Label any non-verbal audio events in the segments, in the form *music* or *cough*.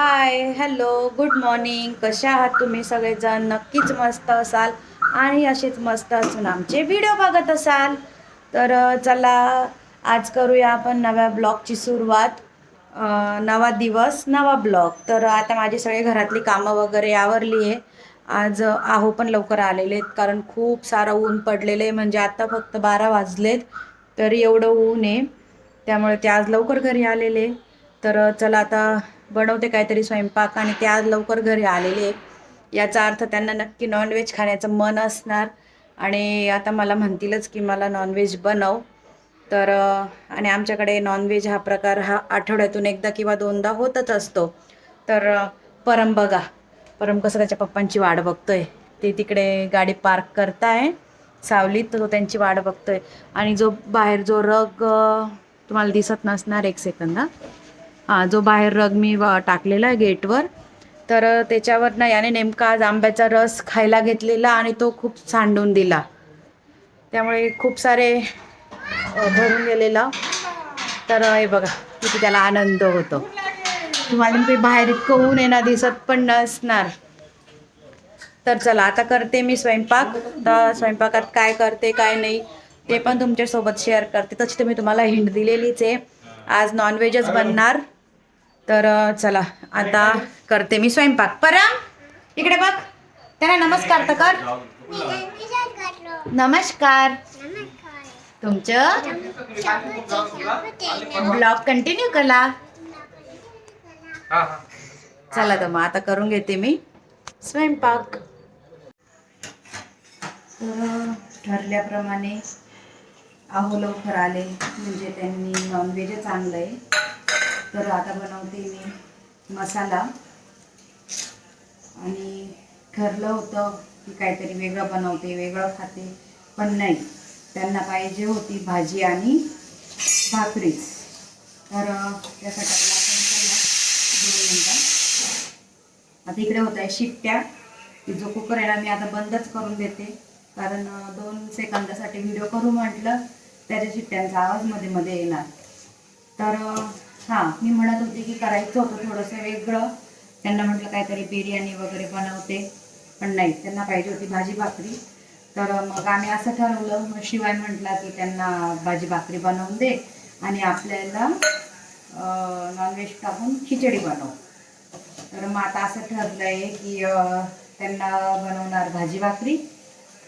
Hi hello good morning कशा आहात तुम्ही सगळेजण? नक्कीच मस्त असाल आणि असेच मस्त असून आमचे व्हिडिओ बघत असाल. तर चला आज करूया आपण नव्या ब्लॉगची सुरुवात. नवा दिवस नवा ब्लॉग. तर आता माझी सगळे घरातली कामं वगैरे आवरली आहे आज आहो पण लवकर आलेले आहेत कारण खूप सारं ऊन पडलेलं आहे म्हणजे आता फक्त बारा वाजलेत तरी एवढं ऊन आहे. त्यामुळे ते आज लवकर घरी आलेले. तर चला आता बनवते काहीतरी स्वयंपाक आणि ते आज लवकर घरी आलेले आहेत. याचा अर्थ त्यांना नक्की नॉनव्हेज खाण्याचं मन असणार. आणि आता मला म्हणतीलच की मला नॉनव्हेज बनव. तर आणि आमच्याकडे नॉनव्हेज हा प्रकार हा आठवड्यातून एकदा किंवा दोनदा होतच असतो. तर परम बघा. परम कसं त्याच्या पप्पांची वाट बघतोय. ते तिकडे गाडी पार्क करताय. सावलीत तो त्यांची वाट बघतोय. आणि जो बाहेर जो रग तुम्हाला दिसत नसणार एक सेकंद हा. जो बाहेर रग मी टाकलेला आहे गेटवर तर त्याच्यावर ना याने नेमका आज आंब्याचा रस खायला घेतलेला आणि तो खूप सांडून दिला. त्यामुळे खूप सारे भरून गेलेला. तर हे बघा किती त्याला आनंद होतो. तुम्हाला मी बाहेर इतकं ऊन येणार दिसत पण नसणार. तर चला आता करते मी स्वयंपाक. तर स्वयंपाकात काय करते काय नाही ते पण तुमच्यासोबत शेअर करते. तशी तर मी तुम्हाला हिंट दिलेलीच आहे. आज नॉनव्हेजच बनणार. तर चला आता करते मी स्वयंपाक. परम इकडे बघ. त्यांना नमस्कार तर कर. नमस्कार. तुमचं? ब्लॉग कंटिन्यू करा. चला तर मग आता करून घेते मी स्वयंपाक. तर ठरल्याप्रमाणे आहो लवकर आले. म्हणजे त्यांनी नॉनव्हेजच आणलं आहे तर आता बनवते मी मसाला. आणि ठरलं होतं की काहीतरी वेगळं बनवते वेगळं खाते पण नाही. त्यांना पाहिजे होती भाजी आणि भाकरीच तर त्यासाठी दोन मिनटं. आता इकडे होत आहे शिट्ट्या. की जो कुकर आहे ना मी आता बंदच करून देते. कारण दोन सेकंदासाठी व्हिडिओ करू म्हटलं त्याच्या शिट्ट्यांचा आवाजमध्ये मध्ये येणार. तर हां मी म्हणत होते की करायचं होतं थोडंसं वेगळं. त्यांना म्हटलं काहीतरी बिर्याणी वगैरे बनवते पण नाही त्यांना पाहिजे होती भाजी भाकरी. तर मग आम्ही असं ठरवलं मग शिवाय म्हटला की त्यांना भाजी भाकरी बनवून दे आणि आपल्याला नॉनव्हेज टाकून खिचडी बनव. तर मग आता असं ठरलं आहे की त्यांना बनवणार भाजी भाकरी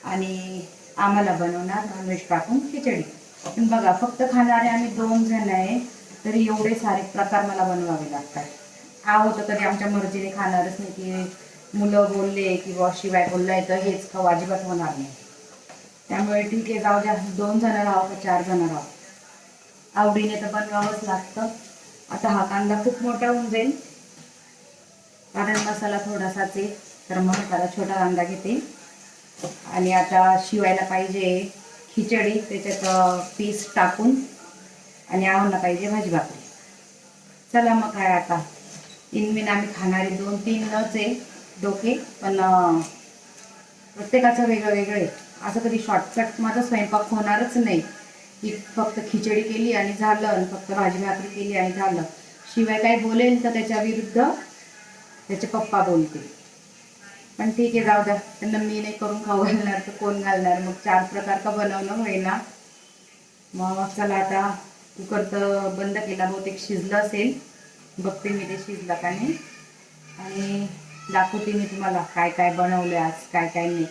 आणि आम्हाला बनवणार नॉनव्हेज टाकून खिचडी. पण बघा फक्त खाणारे आम्ही दोन जण आहे. तरी एवढे सारे प्रकार मला बनवावे लागतात. हा होतं कधी आमच्या मर्जीने खाणारच नाही की मुलं बोलले किंवा शिवाय बोललंय तर हेच खाऊ अजिबात होणार नाही. त्यामुळे ठीक आहे जाऊ द्या. दोन जण राहू का चार जण राहू? आवडीने तर बनवावंच लागतं. आता हा कांदा खूप मोठा होऊन जाईल. कारण मसाला थोडासाच आहे तर मग त्याला छोटा कांदा घेते. आणि आता शिवायला पाहिजे खिचडी त्याच्यात पीस टाकून आणि आम्हाला पाहिजे भाजी भाकरी. चला मग काय आता. इनमिन आम्ही खाणारे दोन तीन नच आहे डोके पण प्रत्येकाचं वेगळं वेगळं आहे. असं कधी शॉर्टकट माझा स्वयंपाक होणारच नाही. की फक्त खिचडी केली आणि झालं आणि फक्त भाजी भाकरी केली आणि झालं. शिवाय काय बोलेल तर त्याच्या विरुद्ध त्याचे पप्पा बोलतील. पण ठीक आहे जाऊ द्या. त्यांना मी नाही करून खाऊ घालणार तर कोण घालणार? मग चार प्रकार का बनवणं होईना? मग चला आता. कुकर तर बंद केला बहुतेक शिजलं असेल. बघते मी ते शिजलं का नाही. आणि दाखवते मी तुम्हाला काय काय बनवलं आज काय काय नाही.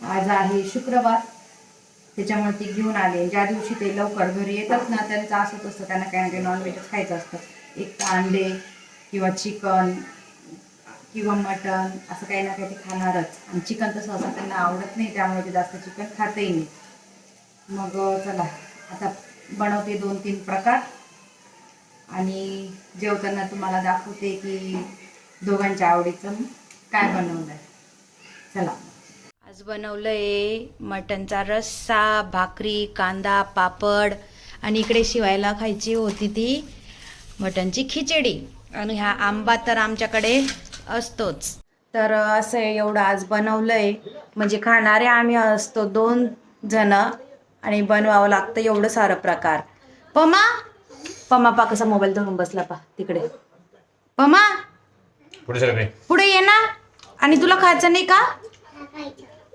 आज आहे शुक्रवार. त्याच्यामुळे ती घेऊन आले. ज्या दिवशी ते लवकर घरी येतात ना त्यांचं असंच असतं. त्यांना काही ना काही नॉनव्हेजच खायचं असतं. एक तर अंडे किंवा चिकन किंवा मटन असं काही ना काही ते खाणारच. आणि चिकन तसं असं त्यांना आवडत नाही त्यामुळे ते जास्त चिकन खातही नाही. मग चला. आता बनवते दोन तीन प्रकार. आणि जेवताना तुम्हाला दाखवते की दोघांच्या आवडीचं काय बनवलं आहे चला. आज बनवलं आहे मटनचा रस्सा भाकरी कांदा पापड आणि इकडे शिवायला खायची होती ती मटनची खिचडी. आणि हा आंबा तर आमच्याकडे असतोच. तर असं आहे एवढं आज बनवलं आहे म्हणजे खाणारे आम्ही असतो दोन जण. आणि बनवावं लागतं एवढं सारं प्रकार. पमा पमा पा कसा मोबाईल धरून बसला पा तिकडे. पमा पुढे सर रे पुढे ये ना. आणि तुला खायचं नाही का?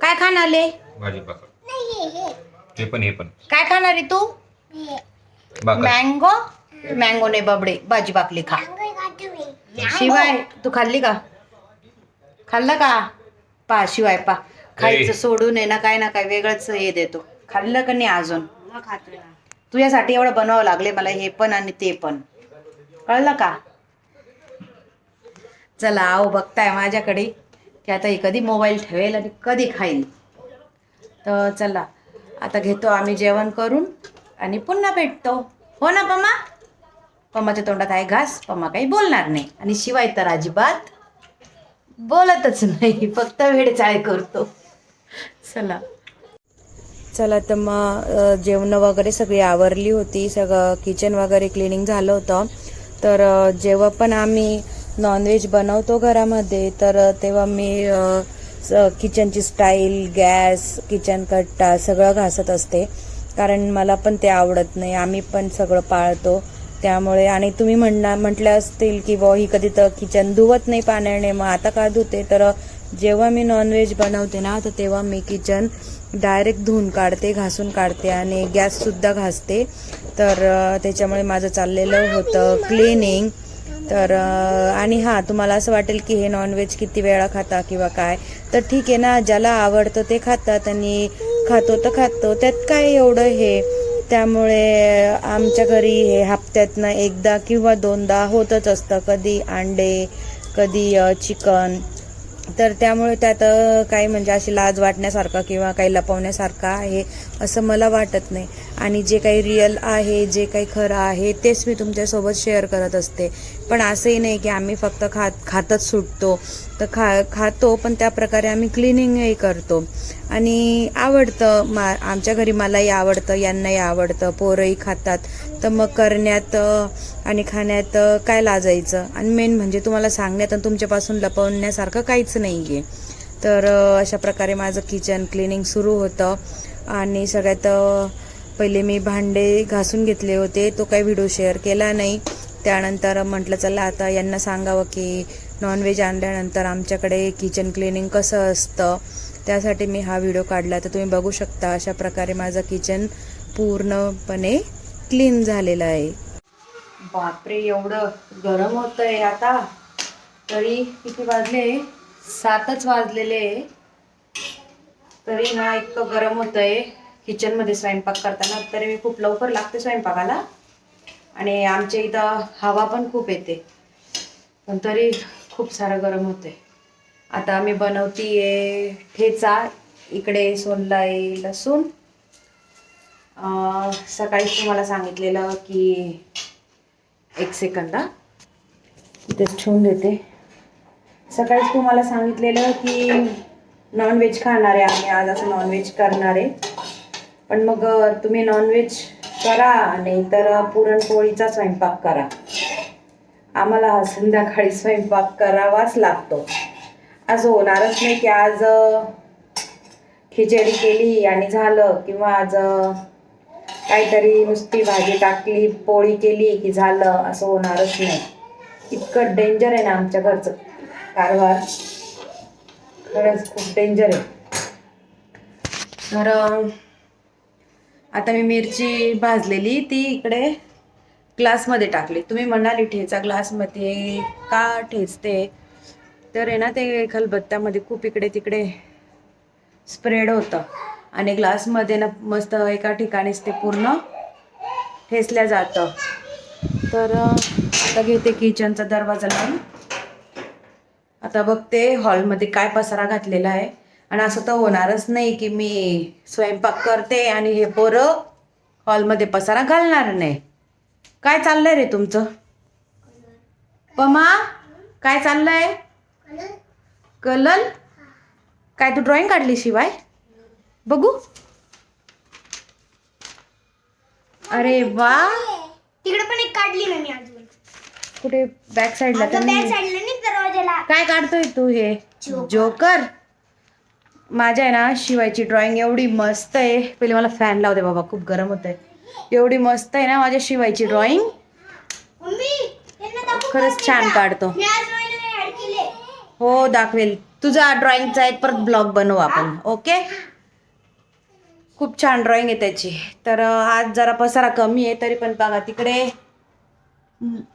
काय खाणार भाजी पाकर ते पण हे पण. काय खाणार आहे तू? मँगो? मँगो नाही बबडे भाजी बाकली खा. शिवाय तू खाल्ली का? खाल्लं का? पा शिवाय पा. खायचं. सोडून आहे ना काय ना काय वेगळंच हे देतो. खाल्लं का नाही अजून? तुझ्यासाठी एवढं बनवावं लागले मला हे पण आणि ते पण. कळलं का? चला आहो बघताय माझ्याकडे की आता ही कधी मोबाईल ठेवेल आणि कधी खाईल. तर चला आता घेतो आम्ही जेवण करून आणि पुन्हा भेटतो. हो ना पम्मा? पम्माच्या तोंडात आहे घास पम्मा काही बोलणार नाही. आणि शिवाय तर अजिबात बोलतच नाही फक्त वेडचाळे करतो. चला. चला तर मग जेवणं वगैरे सगळी आवरली होती सगळं किचन वगैरे क्लिनिंग झालं होतं. तर जेव्हा पण आम्ही नॉनव्हेज बनवतो घरामध्ये तर तेव्हा मी स- किचनची स्टाईल गॅस किचन कट्टा सगळं घासत असते. कारण मला पण ते आवडत नाही. आम्ही पण सगळं पाळतो. त्यामुळे आणि तुम्ही म्हणणार म्हटले असतील की बॉ ही कधी तर किचन धुवत नाही पाण्याने मग आता का धुते? तर जेव्हा मी नॉनव्हेज बनवते ना तर तेव्हा मी किचन डायरेक्ट धुवून काढते घासून काढते आणि गॅससुद्धा घासते. तर त्याच्यामुळे माझं चाललेलं होतं क्लिनिंग. तर आणि हां तुम्हाला असं वाटेल की हे नॉनव्हेज किती वेळा खाता किंवा काय. तर ठीक आहे ना ज्याला आवडतं ते खातात आणि खातो तर खातो. त्यात काय एवढं हे? त्यामुळे आमच्या घरी हे हप्त्यातनं एकदा किंवा दोनदा होतच असतं. कधी अंडे कधी चिकन. तर त्यामुळे त्यात काही म्हणजे अशी लाज वाटण्यासारखं किंवा काही लपवण्यासारखं आहे असं मला वाटत नाही. आणि जे काही रिअल आहे जे काही खरं आहे तेच मी तुमच्यासोबत शेअर करत असते. पण असंही नाही की आम्ही फक्त खात खातच सुटतो. तर खा खातो पण त्या प्रकारे आम्ही क्लिनिंगही करतो. आणि आवडतं मा आमच्या घरी मलाही आवडतं यांनाही आवडतं. पोरंही खातात. तर मग करण्यात आणि खाण्यात काय लाजायचं? आणि मेन म्हणजे तुम्हाला सांगण्यात आणि तुमच्यापासून लपवण्यासारखं काहीच नाही आहे तर अशा प्रकारे माझं किचन क्लिनिंग सुरू होतं. आणि सगळ्यात पहिले मी भांडे घासून घेतले होते तो काही व्हिडिओ शेअर केला नाही. त्यानंतर म्हटलं चला आता यांना सांगावं की नॉनव्हेज आणल्यानंतर आमच्याकडे किचन क्लिनिंग कसं असतं? त्यासाठी मी हा व्हिडिओ काढला. तर तुम्ही बघू शकता अशा प्रकारे माझं किचन पूर्णपणे क्लीन झालेलं आहे. बापरे एवढं गरम होतंय आता. तरी किती वाजले? सातच वाजलेले. तरी ना इतकं गरम होतंय. किचनमध्ये स्वयंपाक करताना तरी मी खूप लवकर लागते स्वयंपाकाला. आणि आमच्या इथं हवा पण खूप येते. पण तरी खूप सारं गरम होते आता मी बनवतीये ठेचा. इकडे सोनला आहे लसूण. सकाळीच तुम्हाला सांगितलेलं की एक सेकंद इथेच ठेवून देते. सकाळीच तुम्हाला सांगितलेलं की नॉनव्हेज खाणार आहे आम्ही. आज असं नॉनव्हेज करणार. आहे पण मग तुम्ही नॉनव्हेज करा नाही तर पुरणपोळीचा स्वयंपाक करा. आम्हाला हा संध्याकाळी स्वयंपाक करावाच लागतो. असं होणारच नाही की आज खिचडी केली आणि झालं किंवा आज काहीतरी नुसती भाजी टाकली पोळी केली की झालं असं होणारच नाही. इतकं डेंजर आहे ना आमच्या घरचं. कारभार खरंच खूप डेंजर आहे. तर आता मी मिरची भाजलेली ती इकडे ग्लासमध्ये टाकली. तुम्ही म्हणाली ठेचा ग्लासमध्ये का ठेचते? तर आहे ना ते खलबत्त्यामध्ये खूप इकडे तिकडे स्प्रेड होतं. आणि ग्लासमध्ये ना मस्त एका ठिकाणीच ते पूर्ण ठेचल्या जातं. तर आता घेते किचनचा दरवाजा लावून. आता बघते हॉलमध्ये काय पसारा घातलेला आहे. आणि असं तर होणारच नाही की मी स्वयंपाक करते आणि हे पोरं हॉलमध्ये पसारा घालणार नाही. काय चाललंय रे तुमचं? पमा काय चाललंय? कलल? काय तू ड्रॉइंग काढली शिवाय? बघू. अरे वा. तिकडे पण एक काढली ना मी अजून. कुठे बॅक साईडला काय काढतोय तू हे? जोकर? माझ्या आहे ना शिवायची ड्रॉइंग एवढी मस्त आहे. पहिले मला फॅन लावते बाबा खूप गरम होत आहे एवढी मस्त आहे ना माझ्या शिवायची ड्रॉइंग खरंच छान? काढतो. हो दाखवेल. तुझा ड्रॉइंगचा एक परत ब्लॉग बनवू आपण. ओके खूप छान ड्रॉइंग आहे त्याची. तर आज जरा पसारा कमी आहे तरी पण बघा तिकडे.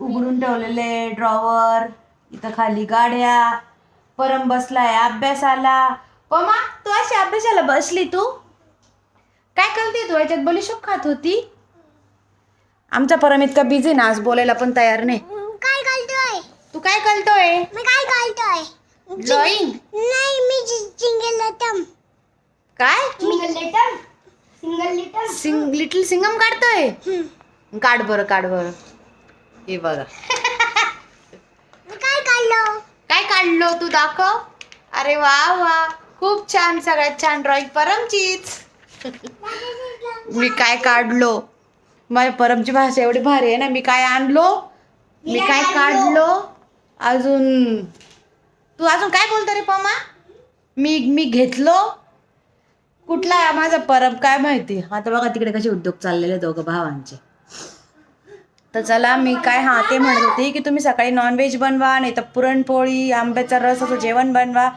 उघडून ठेवलेले ड्रॉवर इथं खाली गाड्या. परम बसलाय अभ्यासाला पमा तू अशी अभ्यासाला बसली तू? काय करते तू? याच्यात बलिशोक खात होती? आमचा परम इतका बिझी ना आज बोलायला पण तयार नाही. काय घालतोय तू काय करतोय? मी काय घालतोय ड्रॉइंग नाही मी सिंगल लेटम काय? सिंगल लेटम सिंगल लेटम सिंग लिटिल सिंगम काढतोय? काढ बरं काढ बरं. हे बघा. काय काढलो? काय काढलो तू दाखव? अरे वा वा. खूप छान सगळ्यात छान ड्रॉइंग परमचीच मी काय काढलो? माझ्या परमची भाषा एवढी भारी आहे ना मी काय आणलो? मी काय काढलो? अजून तू अजून काय बोलतो रे पमा? मी मी घेतलो. कुठला आहे माझा परब काय माहिती? आता बघा तिकडे कसे उद्योग चाललेले दोघं भावांचे. तर चला मी काय हा ते म्हणत होते की तुम्ही सकाळी नॉनव्हेज बनवा नाही तर पुरणपोळी आंब्याचा रस असं जेवण बनवा.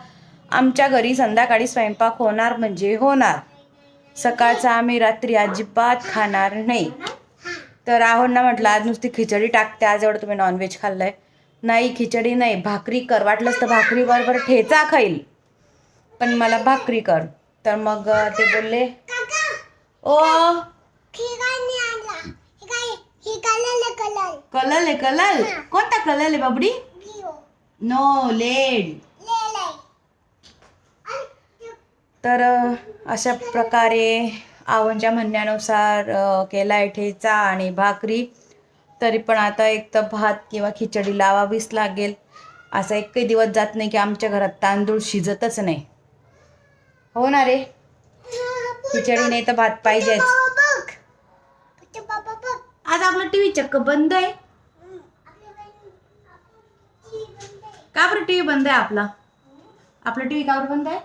आमच्या घरी संध्याकाळी स्वयंपाक होणार म्हणजे होणार. सकाळचा आम्ही रात्री अजिबात खाणार नाही. तर राहुलना म्हटलं आज नुसती खिचडी टाकते आज एवढं तुम्ही नॉनव्हेज खाल्लंय. नाही खिचडी नाही भाकरी कर. वाटलंच तर भाकरी बरोबर ठेचा खाईल. पण मला भाकरी कर. तर मग ते बोलले ओ कलर आहे कलर कोणता कलर आहे बाबडी? नो लेड तर अशा प्रकारे आवनच्या म्हणण्यानुसार केला केलाय ठेचा आणि भाकरी. तरी पण आता एक तर भात किंवा खिचडी लावावीच लागेल. असा एकही दिवस जात नाही की आमच्या घरात तांदूळ शिजतच नाही. हो ना रे? खिचडी नाही तर भात पाहिजेच. आज आपला टी व्ही चक्क बंद आहे. का बरं टी व्ही बंद आहे आपला? आपला टी व्ही का बरं बंद आहे?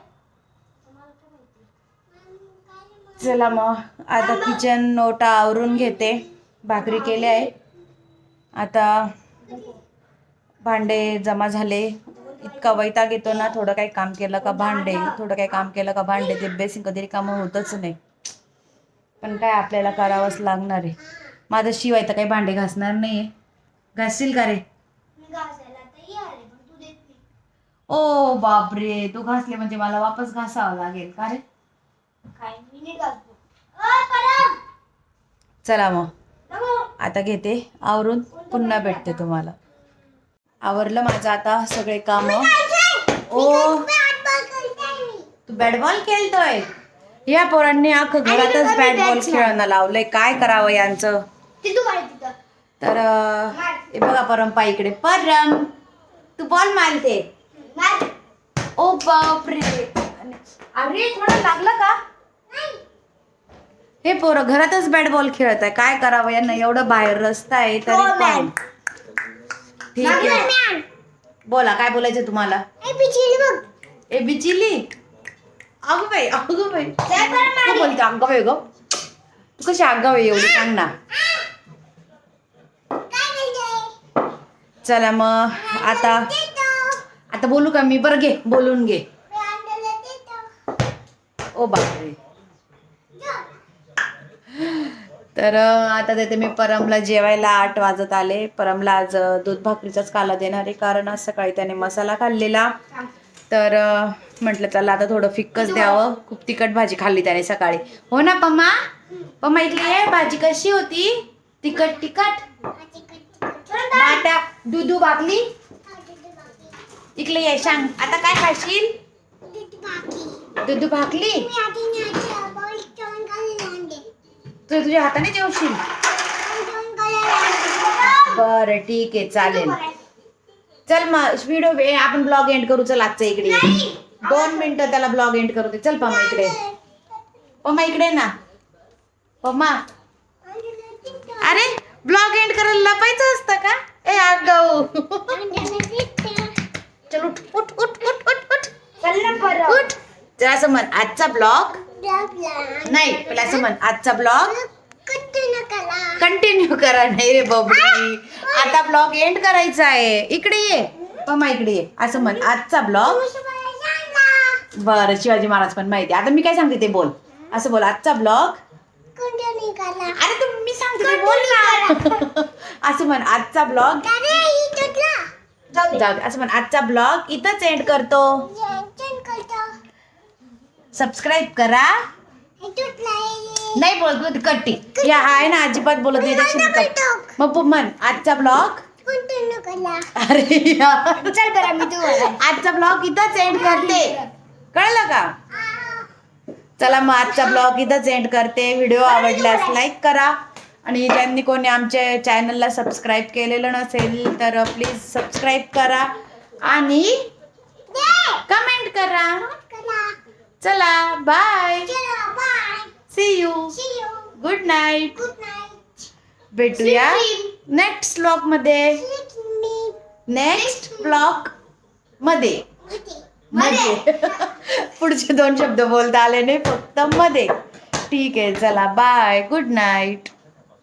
चला मग. आता किचन नोटा आवरून घेते. भाकरी केले आहे. आता भांडे जमा झाले. इतका वैताग येतो ना थोडं काही काम केलं का भांडे थोडं काही काम केलं का भांडे ते बेसिंग कधी कामं होतच नाही. पण काय आपल्याला करावंच लागणार आहे. माझं शिवाय तर काही भांडे घासणार नाही आहे घासशील का रे? ओ बापरे तू घासले म्हणजे मला वापस घासावं लागेल का रे? चला मग. आता घेते. आवरून पुन्हा भेटते तुम्हाला. आवरलं माझं आता सगळे काम. ओ. तू बॅट बॉल खेळतोय? या पोरांनी अख्खं घरातच बॅट बॉल खेळणं लावलंय. काय करावं यांचं? तर हे बघा परम इकडे. परम तू बॉल मारते. मार. ओ बापरे. अरे कोणा लागलं का? हे पोरं घरातच बॅट बॉल खेळत आहे. काय करावं? यांना एवढं बाहेर रस्ता आहे तरी पण. ठीक आहे. बोला काय बोलायचं तुम्हाला? ए बिचिली बघ. ए बिचिली अगं बाई अगं बाई. तू बोलते अगं बाई ग. तू कशी अगं बाई एवढी? सांग ना. चला मग आता. आता बोलू का मी? बरं घे. बोलून घे. ओ बापरे. तर आता देते मी परमला जेवायला आठ वाजत आले. परमला आज दूध भाकरीचाच काला देणार आहे. कारण आज सकाळी त्याने मसाला खाल्लेला. तर म्हटलं चला आता थोडं फिक्कच द्यावं. खूप तिखट भाजी खाल्ली त्याने सकाळी. हो ना पम्मा? पम्मा इकडे ये भाजी. कशी होती? तिखट तिखट? माटा दुधू भाकली इकडे ये सांग. आता काय खाशील? दुधू भाकली तू तुझ्या हाताने जेवशील? बरं ठीक आहे चालेल. चल मग व्हिडिओ वे आपण ब्लॉग एंड करू चल आजचा इकडे. दोन मिनिटं त्याला ब्लॉग एंड करू दे. चल पम्मा इकडे. पम्मा इकडे ना. पम्मा. अरे ब्लॉग एंड करायला लपायचं असतं का? ए आगाऊ चल उठ उठ उठ उठ उठ. उठ उठ. जरा असं म्हण आजचा ब्लॉग नाही पहिला असं म्हण आजचा ब्लॉग कंटिन्यू करा. नाही रे बबडी आता ब्लॉग एंड करायचा आहे. इकडे ये. पम्मा इकडे ये. असं म्हण आजचा ब्लॉग बरं शिवाजी महाराज पण माहिती आता मी काय सांगते ते बोल. असं बोल आजचा ब्लॉग अरे तू मी सांगते ते बोल ना. *laughs* असं म्हण आजचा ब्लॉग जाऊ दे. असं म्हण आजचा ब्लॉग इथंच एंड करतो. सबस्क्राईब करा. नाही बोल तू कट्टी. या आहे ना अजिबात बोलत नाही मग पु- म्हण आजचा ब्लॉग अरे. चल बरं मी तू आजचा ब्लॉग इथंच एंड करते. कळलं का? चला मग आजचा ब्लॉग इथंच एंड करते. व्हिडिओ आवडल्यास लाईक करा. आणि ज्यांनी कोणी आमच्या चॅनलला सबस्क्राईब केलेलं नसेल तर प्लीज सबस्क्राईब करा. आणि कमेंट करा करा. चला बाय चलो bye see you see you good night good night भेटूया नेक्स्ट ब्लॉगमध्ये. नेक्स्टमध्ये. मध्ये. मध्ये. *laughs* पुढचे दोन शब्द बोलता आले नाही फक्त मध्ये. ठीक आहे चला बाय गुड नाईट